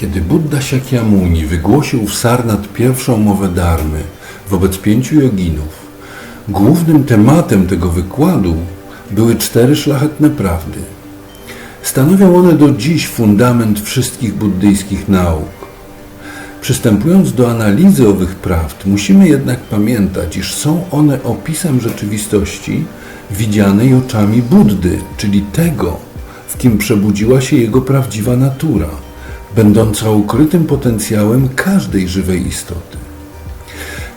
Kiedy Buddha Shakyamuni wygłosił w Sarnat pierwszą mowę darmy wobec pięciu joginów, głównym tematem tego wykładu były cztery szlachetne prawdy. Stanowią one do dziś fundament wszystkich buddyjskich nauk. Przystępując do analizy owych prawd, musimy jednak pamiętać, iż są one opisem rzeczywistości widzianej oczami Buddy, czyli tego, w kim przebudziła się jego prawdziwa natura, będąca ukrytym potencjałem każdej żywej istoty.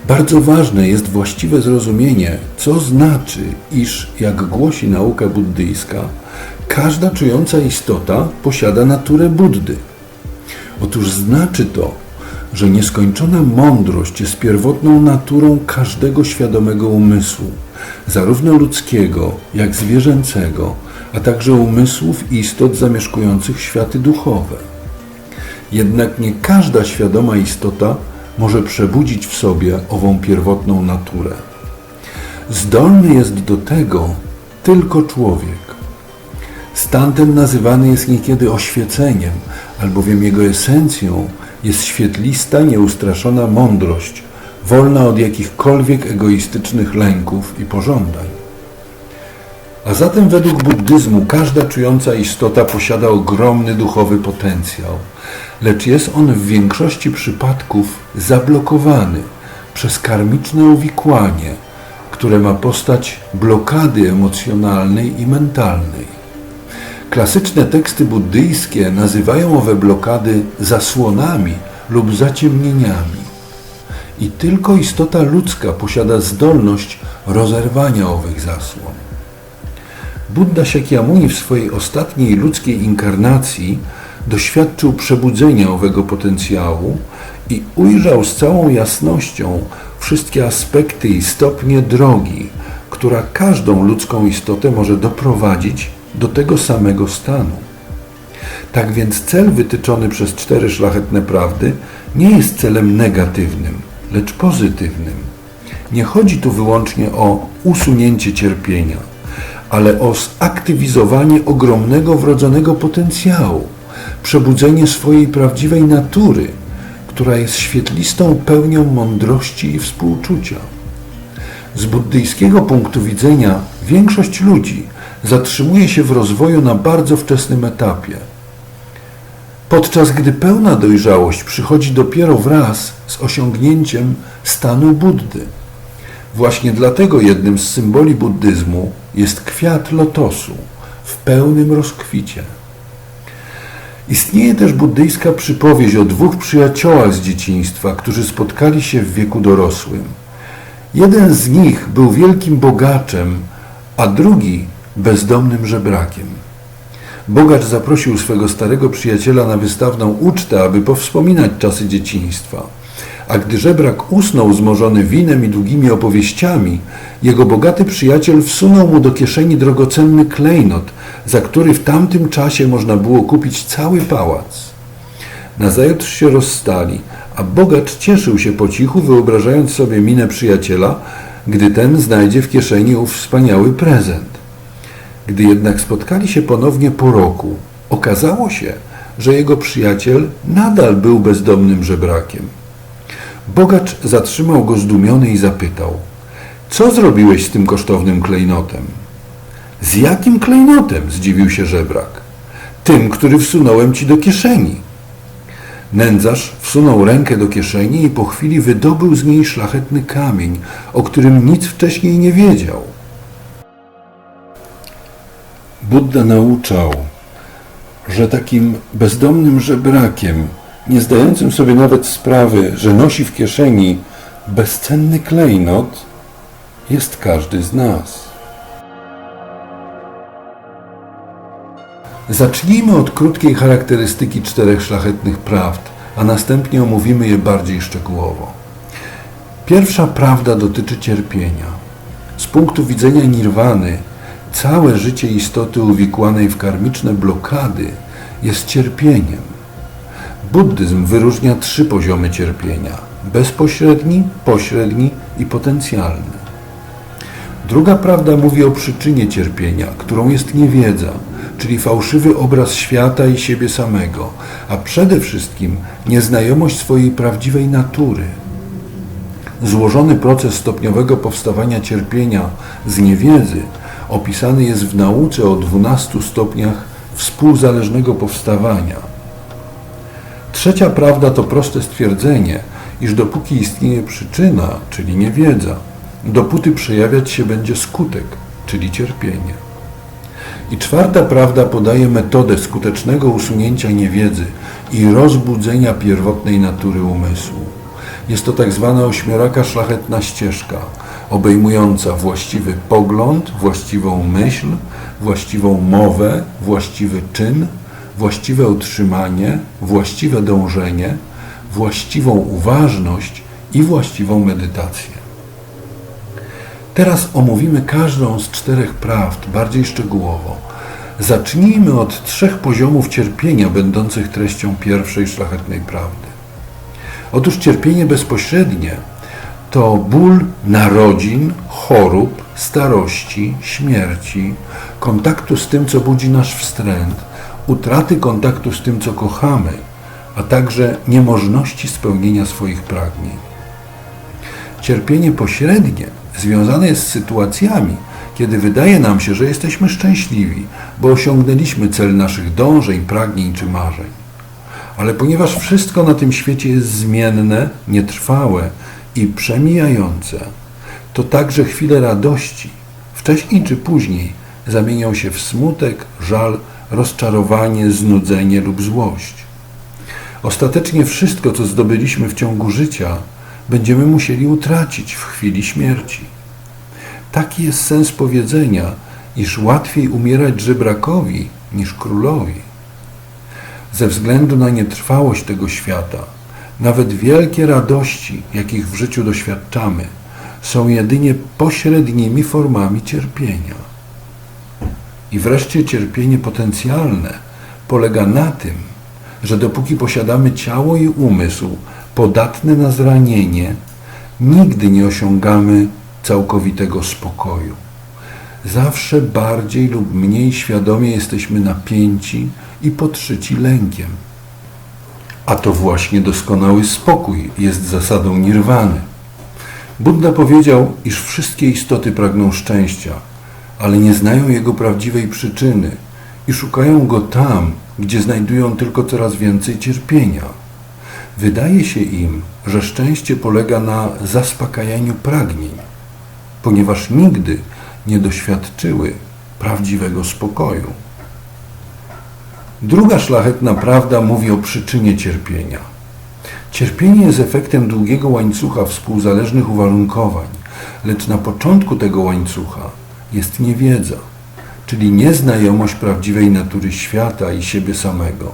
Bardzo ważne jest właściwe zrozumienie, co znaczy, iż, jak głosi nauka buddyjska, każda czująca istota posiada naturę Buddy. Otóż znaczy to, że nieskończona mądrość jest pierwotną naturą każdego świadomego umysłu, zarówno ludzkiego, jak zwierzęcego, a także umysłów istot zamieszkujących światy duchowe. Jednak nie każda świadoma istota może przebudzić w sobie ową pierwotną naturę. Zdolny jest do tego tylko człowiek. Stan ten nazywany jest niekiedy oświeceniem, albowiem jego esencją jest świetlista, nieustraszona mądrość, wolna od jakichkolwiek egoistycznych lęków i pożądań. A zatem według buddyzmu każda czująca istota posiada ogromny duchowy potencjał, lecz jest on w większości przypadków zablokowany przez karmiczne uwikłanie, które ma postać blokady emocjonalnej i mentalnej. Klasyczne teksty buddyjskie nazywają owe blokady zasłonami lub zaciemnieniami. I tylko istota ludzka posiada zdolność rozerwania owych zasłon. Buddha Shakyamuni w swojej ostatniej ludzkiej inkarnacji doświadczył przebudzenia owego potencjału i ujrzał z całą jasnością wszystkie aspekty i stopnie drogi, która każdą ludzką istotę może doprowadzić do tego samego stanu. Tak więc cel wytyczony przez cztery szlachetne prawdy nie jest celem negatywnym, lecz pozytywnym. Nie chodzi tu wyłącznie o usunięcie cierpienia, ale o zaktywizowanie ogromnego wrodzonego potencjału, przebudzenie swojej prawdziwej natury, która jest świetlistą pełnią mądrości i współczucia. Z buddyjskiego punktu widzenia większość ludzi zatrzymuje się w rozwoju na bardzo wczesnym etapie, podczas gdy pełna dojrzałość przychodzi dopiero wraz z osiągnięciem stanu Buddy. Właśnie dlatego jednym z symboli buddyzmu jest kwiat lotosu w pełnym rozkwicie. Istnieje też buddyjska przypowieść o dwóch przyjaciołach z dzieciństwa, którzy spotkali się w wieku dorosłym. Jeden z nich był wielkim bogaczem, a drugi bezdomnym żebrakiem. Bogacz zaprosił swego starego przyjaciela na wystawną ucztę, aby powspominać czasy dzieciństwa. A gdy żebrak usnął zmorzony winem i długimi opowieściami, jego bogaty przyjaciel wsunął mu do kieszeni drogocenny klejnot, za który w tamtym czasie można było kupić cały pałac. Nazajutrz się rozstali, a bogacz cieszył się po cichu, wyobrażając sobie minę przyjaciela, gdy ten znajdzie w kieszeni ów wspaniały prezent. Gdy jednak spotkali się ponownie po roku, okazało się, że jego przyjaciel nadal był bezdomnym żebrakiem. Bogacz zatrzymał go zdumiony i zapytał: Co zrobiłeś z tym kosztownym klejnotem? Z jakim klejnotem? zdziwił się żebrak. Tym, który wsunąłem ci do kieszeni. Nędzarz wsunął rękę do kieszeni i po chwili wydobył z niej szlachetny kamień, o którym nic wcześniej nie wiedział. Buddha nauczał, że takim bezdomnym żebrakiem, nie zdającym sobie nawet sprawy, że nosi w kieszeni bezcenny klejnot, jest każdy z nas. Zacznijmy od krótkiej charakterystyki czterech szlachetnych prawd, a następnie omówimy je bardziej szczegółowo. Pierwsza prawda dotyczy cierpienia. Z punktu widzenia nirwany, całe życie istoty uwikłanej w karmiczne blokady jest cierpieniem. Buddyzm wyróżnia trzy poziomy cierpienia: bezpośredni, pośredni i potencjalny. Druga prawda mówi o przyczynie cierpienia, którą jest niewiedza, czyli fałszywy obraz świata i siebie samego, a przede wszystkim nieznajomość swojej prawdziwej natury. Złożony proces stopniowego powstawania cierpienia z niewiedzy opisany jest w nauce o 12 stopniach współzależnego powstawania. Trzecia prawda to proste stwierdzenie, iż dopóki istnieje przyczyna, czyli niewiedza, dopóty przejawiać się będzie skutek, czyli cierpienie. I czwarta prawda podaje metodę skutecznego usunięcia niewiedzy i rozbudzenia pierwotnej natury umysłu. Jest to tak zwana ośmioraka szlachetna ścieżka, obejmująca właściwy pogląd, właściwą myśl, właściwą mowę, właściwy czyn, właściwe utrzymanie, właściwe dążenie, właściwą uważność i właściwą medytację. Teraz omówimy każdą z czterech prawd bardziej szczegółowo. Zacznijmy od trzech poziomów cierpienia, będących treścią pierwszej szlachetnej prawdy. Otóż cierpienie bezpośrednie to ból narodzin, chorób, starości, śmierci, kontaktu z tym, co budzi nasz wstręt, utraty kontaktu z tym, co kochamy, a także niemożności spełnienia swoich pragnień. Cierpienie pośrednie związane jest z sytuacjami, kiedy wydaje nam się, że jesteśmy szczęśliwi, bo osiągnęliśmy cel naszych dążeń, pragnień czy marzeń. Ale ponieważ wszystko na tym świecie jest zmienne, nietrwałe i przemijające, to także chwile radości, wcześniej czy później, zamienią się w smutek, żal, rozczarowanie, znudzenie lub złość. Ostatecznie wszystko, co zdobyliśmy w ciągu życia, będziemy musieli utracić w chwili śmierci. Taki jest sens powiedzenia, iż łatwiej umierać żebrakowi niż królowi. Ze względu na nietrwałość tego świata, nawet wielkie radości, jakich w życiu doświadczamy, są jedynie pośrednimi formami cierpienia. I wreszcie cierpienie potencjalne polega na tym, że dopóki posiadamy ciało i umysł podatne na zranienie, nigdy nie osiągamy całkowitego spokoju. Zawsze bardziej lub mniej świadomie jesteśmy napięci i podszyci lękiem. A to właśnie doskonały spokój jest zasadą nirwany. Buddha powiedział, iż wszystkie istoty pragną szczęścia, ale nie znają jego prawdziwej przyczyny i szukają go tam, gdzie znajdują tylko coraz więcej cierpienia. Wydaje się im, że szczęście polega na zaspokajaniu pragnień, ponieważ nigdy nie doświadczyły prawdziwego spokoju. Druga szlachetna prawda mówi o przyczynie cierpienia. Cierpienie jest efektem długiego łańcucha współzależnych uwarunkowań, lecz na początku tego łańcucha jest niewiedza, czyli nieznajomość prawdziwej natury świata i siebie samego.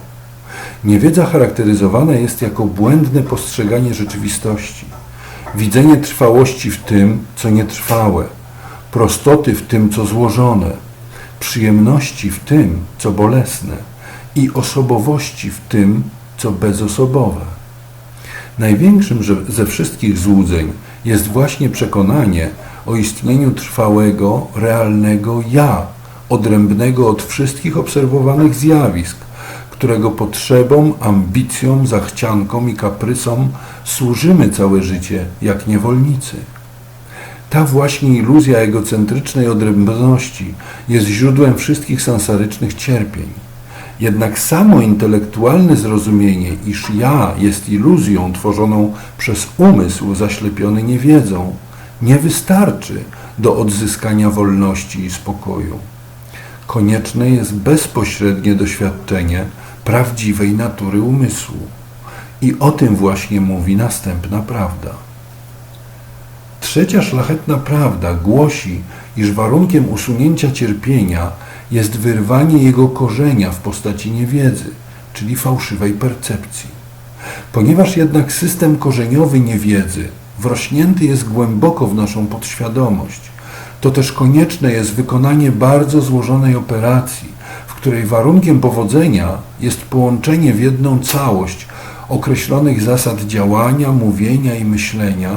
Niewiedza charakteryzowana jest jako błędne postrzeganie rzeczywistości, widzenie trwałości w tym, co nietrwałe, prostoty w tym, co złożone, przyjemności w tym, co bolesne i osobowości w tym, co bezosobowe. Największym ze wszystkich złudzeń jest właśnie przekonanie o istnieniu trwałego, realnego ja, odrębnego od wszystkich obserwowanych zjawisk, którego potrzebom, ambicjom, zachciankom i kaprysom służymy całe życie jak niewolnicy. Ta właśnie iluzja egocentrycznej odrębności jest źródłem wszystkich sansarycznych cierpień. Jednak samo intelektualne zrozumienie, iż ja jest iluzją tworzoną przez umysł zaślepiony niewiedzą, nie wystarczy do odzyskania wolności i spokoju. Konieczne jest bezpośrednie doświadczenie prawdziwej natury umysłu. I o tym właśnie mówi następna prawda. Trzecia szlachetna prawda głosi, iż warunkiem usunięcia cierpienia jest wyrwanie jego korzenia w postaci niewiedzy, czyli fałszywej percepcji. Ponieważ jednak system korzeniowy niewiedzy wrośnięty jest głęboko w naszą podświadomość, to też konieczne jest wykonanie bardzo złożonej operacji, w której warunkiem powodzenia jest połączenie w jedną całość określonych zasad działania, mówienia i myślenia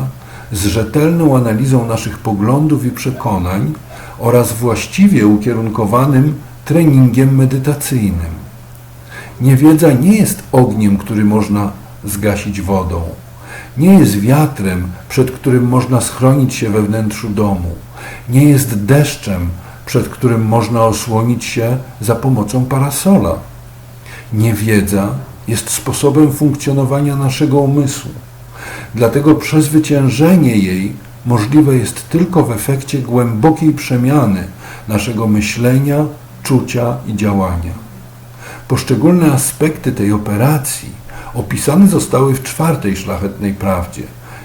z rzetelną analizą naszych poglądów i przekonań oraz właściwie ukierunkowanym treningiem medytacyjnym. Niewiedza nie jest ogniem, który można zgasić wodą. Nie jest wiatrem, przed którym można schronić się we wnętrzu domu. Nie jest deszczem, przed którym można osłonić się za pomocą parasola. Niewiedza jest sposobem funkcjonowania naszego umysłu. Dlatego przezwyciężenie jej możliwe jest tylko w efekcie głębokiej przemiany naszego myślenia, czucia i działania. Poszczególne aspekty tej operacji opisane zostały w czwartej szlachetnej prawdzie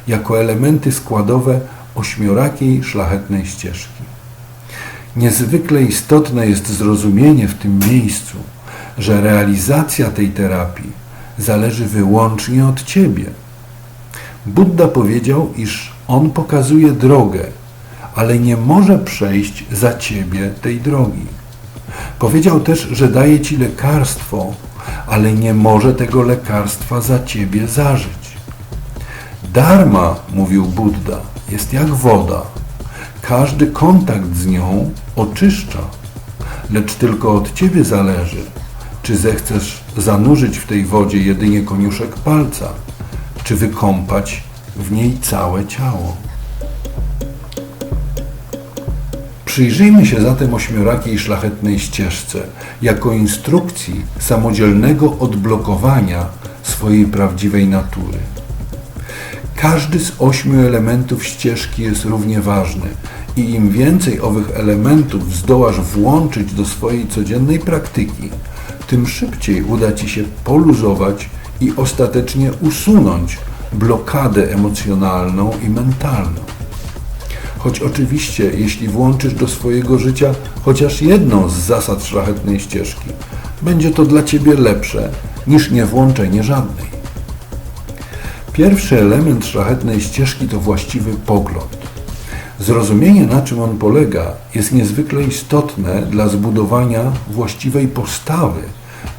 jako elementy składowe ośmiorakiej szlachetnej ścieżki. Niezwykle istotne jest zrozumienie w tym miejscu, że realizacja tej terapii zależy wyłącznie od Ciebie. Buddha powiedział, iż On pokazuje drogę, ale nie może przejść za Ciebie tej drogi. Powiedział też, że daje Ci lekarstwo, ale nie może tego lekarstwa za Ciebie zażyć. Dharma, mówił Buddha, jest jak woda. Każdy kontakt z nią oczyszcza, lecz tylko od Ciebie zależy, czy zechcesz zanurzyć w tej wodzie jedynie koniuszek palca, czy wykąpać w niej całe ciało. Przyjrzyjmy się zatem ośmiorakiej szlachetnej ścieżce jako instrukcji samodzielnego odblokowania swojej prawdziwej natury. Każdy z ośmiu elementów ścieżki jest równie ważny i im więcej owych elementów zdołasz włączyć do swojej codziennej praktyki, tym szybciej uda Ci się poluzować i ostatecznie usunąć blokadę emocjonalną i mentalną. Choć oczywiście, jeśli włączysz do swojego życia chociaż jedną z zasad szlachetnej ścieżki, będzie to dla Ciebie lepsze niż niewłączenie żadnej. Pierwszy element szlachetnej ścieżki to właściwy pogląd. Zrozumienie, na czym on polega, jest niezwykle istotne dla zbudowania właściwej postawy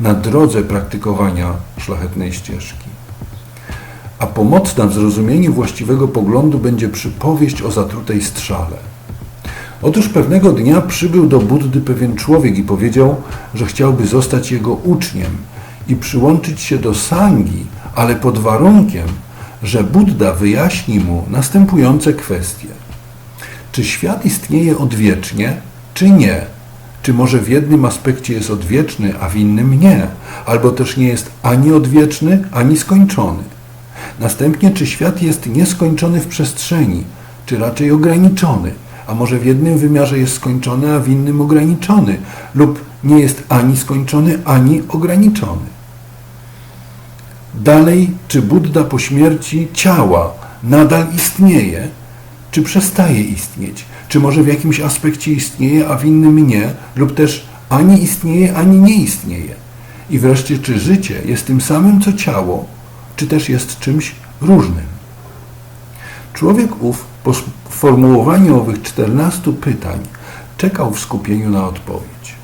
na drodze praktykowania szlachetnej ścieżki. A pomocna w zrozumieniu właściwego poglądu będzie przypowieść o zatrutej strzale. Otóż pewnego dnia przybył do Buddy pewien człowiek i powiedział, że chciałby zostać jego uczniem i przyłączyć się do Sangi, ale pod warunkiem, że Buddha wyjaśni mu następujące kwestie. Czy świat istnieje odwiecznie, czy nie? Czy może w jednym aspekcie jest odwieczny, a w innym nie? Albo też nie jest ani odwieczny, ani skończony? Następnie, czy świat jest nieskończony w przestrzeni, czy raczej ograniczony? A może w jednym wymiarze jest skończony, a w innym ograniczony? Lub nie jest ani skończony, ani ograniczony? Dalej, czy Buddha po śmierci ciała nadal istnieje, czy przestaje istnieć? Czy może w jakimś aspekcie istnieje, a w innym nie, lub też ani istnieje, ani nie istnieje? I wreszcie, czy życie jest tym samym co ciało, czy też jest czymś różnym? Człowiek ów po sformułowaniu owych czternastu pytań czekał w skupieniu na odpowiedź.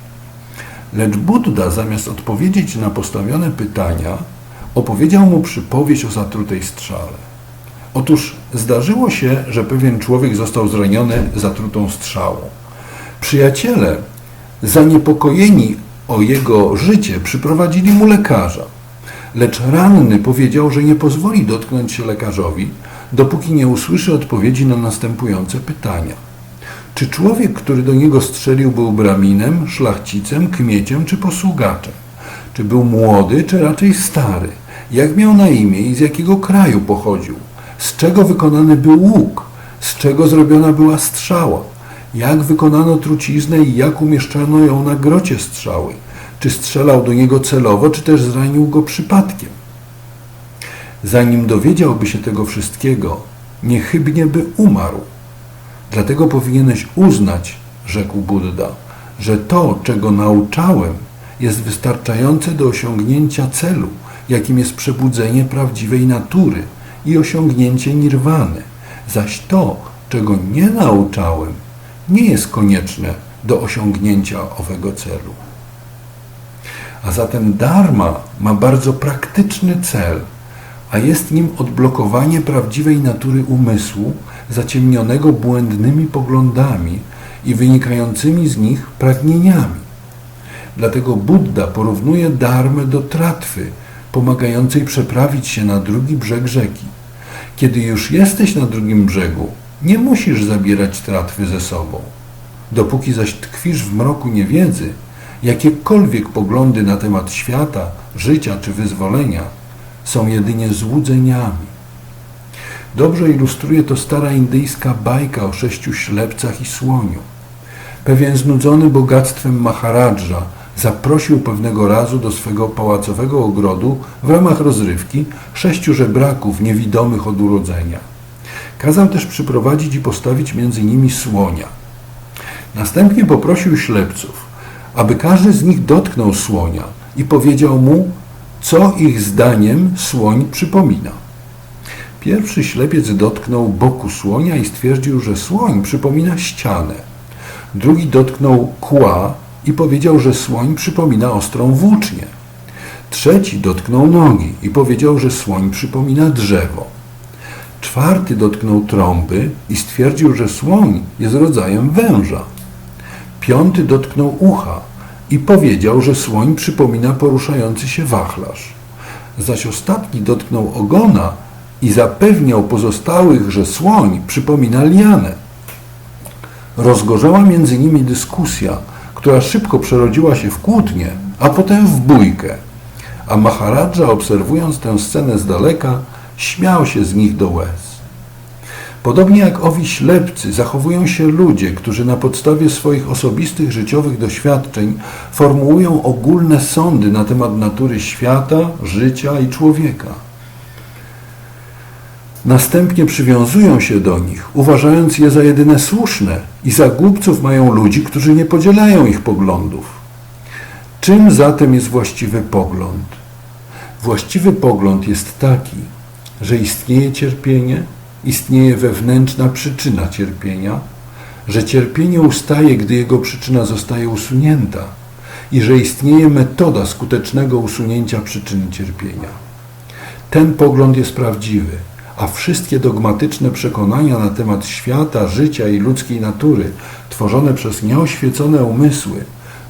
Lecz Buddha zamiast odpowiedzieć na postawione pytania, opowiedział mu przypowieść o zatrutej strzale. Otóż zdarzyło się, że pewien człowiek został zraniony zatrutą strzałą. Przyjaciele, zaniepokojeni o jego życie, przyprowadzili mu lekarza. Lecz ranny powiedział, że nie pozwoli dotknąć się lekarzowi, dopóki nie usłyszy odpowiedzi na następujące pytania. Czy człowiek, który do niego strzelił, był braminem, szlachcicem, kmieciem czy posługaczem? Czy był młody, czy raczej stary? Jak miał na imię i z jakiego kraju pochodził? Z czego wykonany był łuk? Z czego zrobiona była strzała? Jak wykonano truciznę i jak umieszczono ją na grocie strzały? Czy strzelał do niego celowo, czy też zranił go przypadkiem? Zanim dowiedziałby się tego wszystkiego, niechybnie by umarł. Dlatego powinieneś uznać, rzekł Buddha, że to, czego nauczałem, jest wystarczające do osiągnięcia celu, jakim jest przebudzenie prawdziwej natury i osiągnięcie nirwany. Zaś to, czego nie nauczałem, nie jest konieczne do osiągnięcia owego celu. A zatem Dharma ma bardzo praktyczny cel, a jest nim odblokowanie prawdziwej natury umysłu, zaciemnionego błędnymi poglądami i wynikającymi z nich pragnieniami. Dlatego Buddha porównuje darmę do tratwy, pomagającej przeprawić się na drugi brzeg rzeki. Kiedy już jesteś na drugim brzegu, nie musisz zabierać tratwy ze sobą. Dopóki zaś tkwisz w mroku niewiedzy, jakiekolwiek poglądy na temat świata, życia czy wyzwolenia są jedynie złudzeniami. Dobrze ilustruje to stara indyjska bajka o sześciu ślepcach i słoniu. Pewien znudzony bogactwem Maharadża zaprosił pewnego razu do swego pałacowego ogrodu w ramach rozrywki sześciu żebraków niewidomych od urodzenia. Kazał też przyprowadzić i postawić między nimi słonia. Następnie poprosił ślepców, aby każdy z nich dotknął słonia i powiedział mu, co ich zdaniem słoń przypomina. Pierwszy ślepiec dotknął boku słonia i stwierdził, że słoń przypomina ścianę. Drugi dotknął kła i powiedział, że słoń przypomina ostrą włócznię. Trzeci dotknął nogi i powiedział, że słoń przypomina drzewo. Czwarty dotknął trąby i stwierdził, że słoń jest rodzajem węża. Piąty dotknął ucha i powiedział, że słoń przypomina poruszający się wachlarz. Zaś ostatni dotknął ogona i zapewniał pozostałych, że słoń przypomina lianę. Rozgorzała między nimi dyskusja, która szybko przerodziła się w kłótnię, a potem w bójkę. A Maharadża, obserwując tę scenę z daleka, śmiał się z nich do łez. Podobnie jak owi ślepcy zachowują się ludzie, którzy na podstawie swoich osobistych życiowych doświadczeń formułują ogólne sądy na temat natury świata, życia i człowieka. Następnie przywiązują się do nich, uważając je za jedyne słuszne i za głupców mają ludzi, którzy nie podzielają ich poglądów. Czym zatem jest właściwy pogląd? Właściwy pogląd jest taki, że istnieje cierpienie, istnieje wewnętrzna przyczyna cierpienia, że cierpienie ustaje, gdy jego przyczyna zostaje usunięta i że istnieje metoda skutecznego usunięcia przyczyny cierpienia. Ten pogląd jest prawdziwy, a wszystkie dogmatyczne przekonania na temat świata, życia i ludzkiej natury, tworzone przez nieoświecone umysły,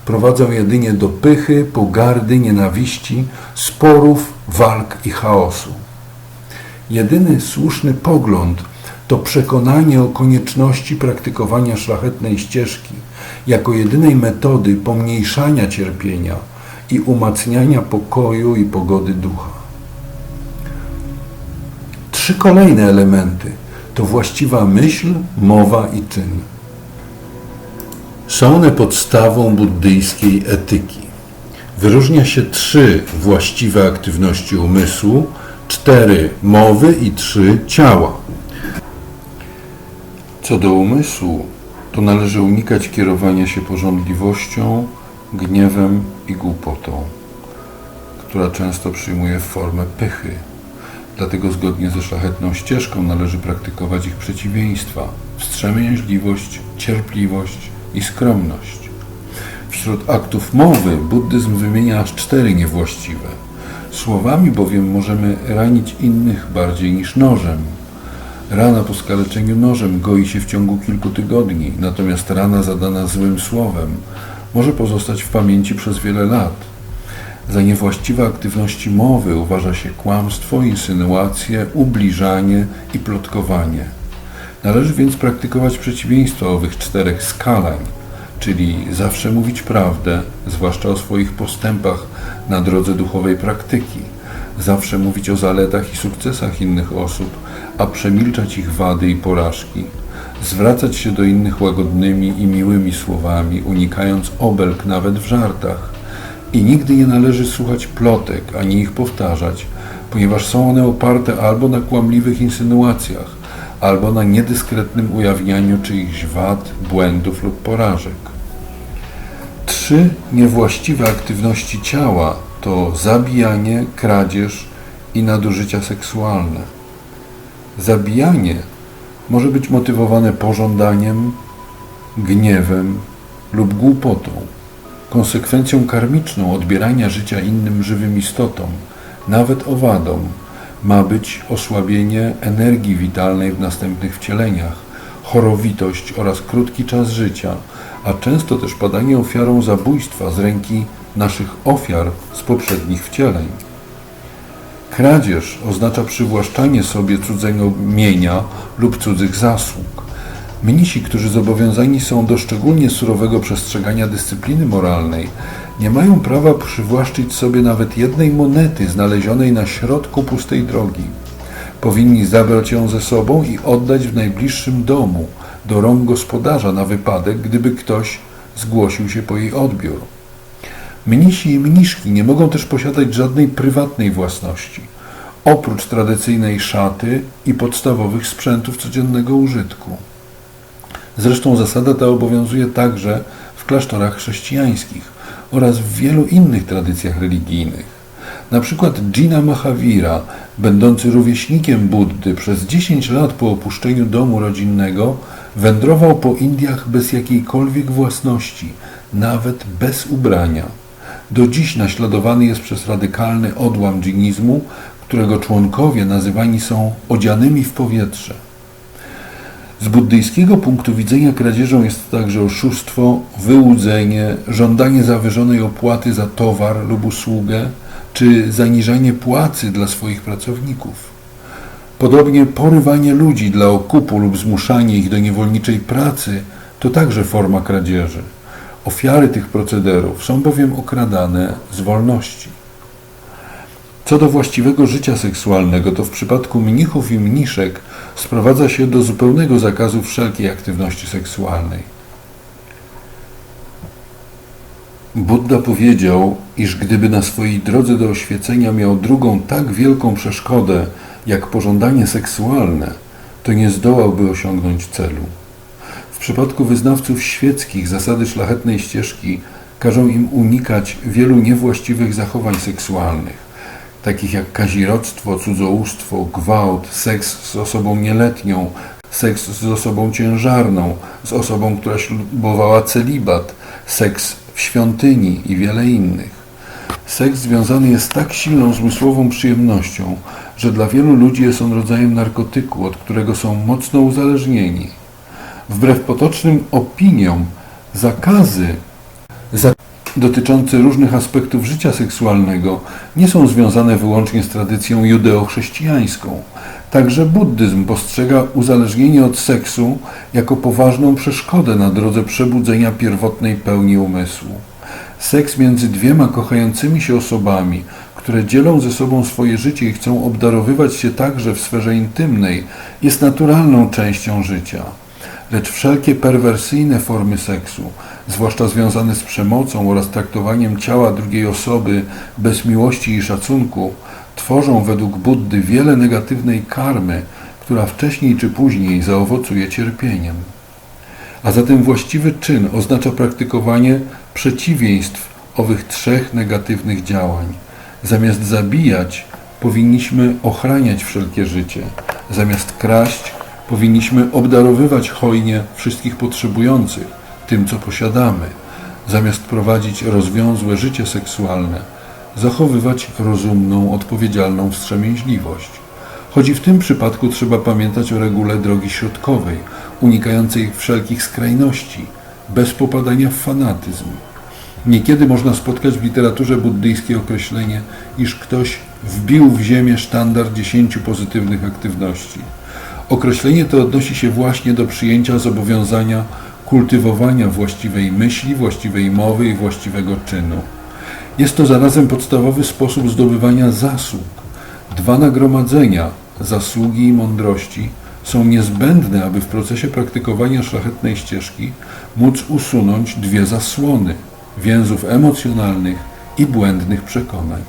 prowadzą jedynie do pychy, pogardy, nienawiści, sporów, walk i chaosu. Jedyny słuszny pogląd to przekonanie o konieczności praktykowania szlachetnej ścieżki jako jedynej metody pomniejszania cierpienia i umacniania pokoju i pogody ducha. Trzy kolejne elementy to właściwa myśl, mowa i czyn. Są one podstawą buddyjskiej etyki. Wyróżnia się trzy właściwe aktywności umysłu, cztery mowy i trzy ciała. Co do umysłu, to należy unikać kierowania się pożądliwością, gniewem i głupotą, która często przyjmuje formę pychy. Dlatego zgodnie ze szlachetną ścieżką należy praktykować ich przeciwieństwa wstrzemięźliwość, cierpliwość i skromność. Wśród aktów mowy buddyzm wymienia aż cztery niewłaściwe. Słowami bowiem możemy ranić innych bardziej niż nożem. Rana po skaleczeniu nożem goi się w ciągu kilku tygodni, natomiast rana zadana złym słowem może pozostać w pamięci przez wiele lat. Za niewłaściwe aktywności mowy uważa się kłamstwo, insynuacje, ubliżanie i plotkowanie. Należy więc praktykować przeciwieństwa owych czterech skalań, czyli zawsze mówić prawdę, zwłaszcza o swoich postępach na drodze duchowej praktyki, zawsze mówić o zaletach i sukcesach innych osób, a przemilczać ich wady i porażki, zwracać się do innych łagodnymi i miłymi słowami, unikając obelg nawet w żartach. I nigdy nie należy słuchać plotek, ani ich powtarzać, ponieważ są one oparte albo na kłamliwych insynuacjach, albo na niedyskretnym ujawnianiu czyichś wad, błędów lub porażek. Trzy niewłaściwe aktywności ciała to zabijanie, kradzież i nadużycia seksualne. Zabijanie może być motywowane pożądaniem, gniewem lub głupotą, konsekwencją karmiczną odbierania życia innym żywym istotom, nawet owadom, ma być osłabienie energii witalnej w następnych wcieleniach, chorowitość oraz krótki czas życia, a często też padanie ofiarą zabójstwa z ręki naszych ofiar z poprzednich wcieleń. Kradzież oznacza przywłaszczanie sobie cudzego mienia lub cudzych zasług. Mnisi, którzy zobowiązani są do szczególnie surowego przestrzegania dyscypliny moralnej, nie mają prawa przywłaszczyć sobie nawet jednej monety znalezionej na środku pustej drogi. Powinni zabrać ją ze sobą i oddać w najbliższym domu, do rąk gospodarza na wypadek, gdyby ktoś zgłosił się po jej odbiór. Mnisi i mniszki nie mogą też posiadać żadnej prywatnej własności, oprócz tradycyjnej szaty i podstawowych sprzętów codziennego użytku. Zresztą zasada ta obowiązuje także w klasztorach chrześcijańskich oraz w wielu innych tradycjach religijnych. Na przykład Jina Mahavira, będący rówieśnikiem Buddy, przez 10 lat po opuszczeniu domu rodzinnego wędrował po Indiach bez jakiejkolwiek własności, nawet bez ubrania. Do dziś naśladowany jest przez radykalny odłam dżinizmu, którego członkowie nazywani są odzianymi w powietrze. Z buddyjskiego punktu widzenia kradzieżą jest także oszustwo, wyłudzenie, żądanie zawyżonej opłaty za towar lub usługę, czy zaniżanie płacy dla swoich pracowników. Podobnie porywanie ludzi dla okupu lub zmuszanie ich do niewolniczej pracy to także forma kradzieży. Ofiary tych procederów są bowiem okradane z wolności. Co do właściwego życia seksualnego, to w przypadku mnichów i mniszek sprowadza się do zupełnego zakazu wszelkiej aktywności seksualnej. Buddha powiedział, iż gdyby na swojej drodze do oświecenia miał drugą tak wielką przeszkodę jak pożądanie seksualne, to nie zdołałby osiągnąć celu. W przypadku wyznawców świeckich zasady szlachetnej ścieżki każą im unikać wielu niewłaściwych zachowań seksualnych takich jak kazirodztwo, cudzołóstwo, gwałt, seks z osobą nieletnią, seks z osobą ciężarną, z osobą, która ślubowała celibat, seks w świątyni i wiele innych. Seks związany jest tak silną zmysłową przyjemnością, że dla wielu ludzi jest on rodzajem narkotyku, od którego są mocno uzależnieni. Wbrew potocznym opiniom, zakazy dotyczące różnych aspektów życia seksualnego nie są związane wyłącznie z tradycją judeo-chrześcijańską. Także buddyzm postrzega uzależnienie od seksu jako poważną przeszkodę na drodze przebudzenia pierwotnej pełni umysłu. Seks między dwiema kochającymi się osobami, które dzielą ze sobą swoje życie i chcą obdarowywać się także w sferze intymnej, jest naturalną częścią życia. Lecz wszelkie perwersyjne formy seksu, zwłaszcza związane z przemocą oraz traktowaniem ciała drugiej osoby bez miłości i szacunku, tworzą według Buddy wiele negatywnej karmy, która wcześniej czy później zaowocuje cierpieniem. A zatem właściwy czyn oznacza praktykowanie przeciwieństw owych trzech negatywnych działań. Zamiast zabijać, powinniśmy ochraniać wszelkie życie. Zamiast kraść, powinniśmy obdarowywać hojnie wszystkich potrzebujących tym, co posiadamy. Zamiast prowadzić rozwiązłe życie seksualne, zachowywać rozumną, odpowiedzialną wstrzemięźliwość. Chodzi w tym przypadku trzeba pamiętać o regule drogi środkowej, unikającej wszelkich skrajności, bez popadania w fanatyzm. Niekiedy można spotkać w literaturze buddyjskiej określenie, iż ktoś wbił w ziemię sztandar dziesięciu pozytywnych aktywności. Określenie to odnosi się właśnie do przyjęcia zobowiązania kultywowania właściwej myśli, właściwej mowy i właściwego czynu. Jest to zarazem podstawowy sposób zdobywania zasług. Dwa nagromadzenia, zasługi i mądrości, są niezbędne, aby w procesie praktykowania szlachetnej ścieżki móc usunąć dwie zasłony więzów emocjonalnych i błędnych przekonań.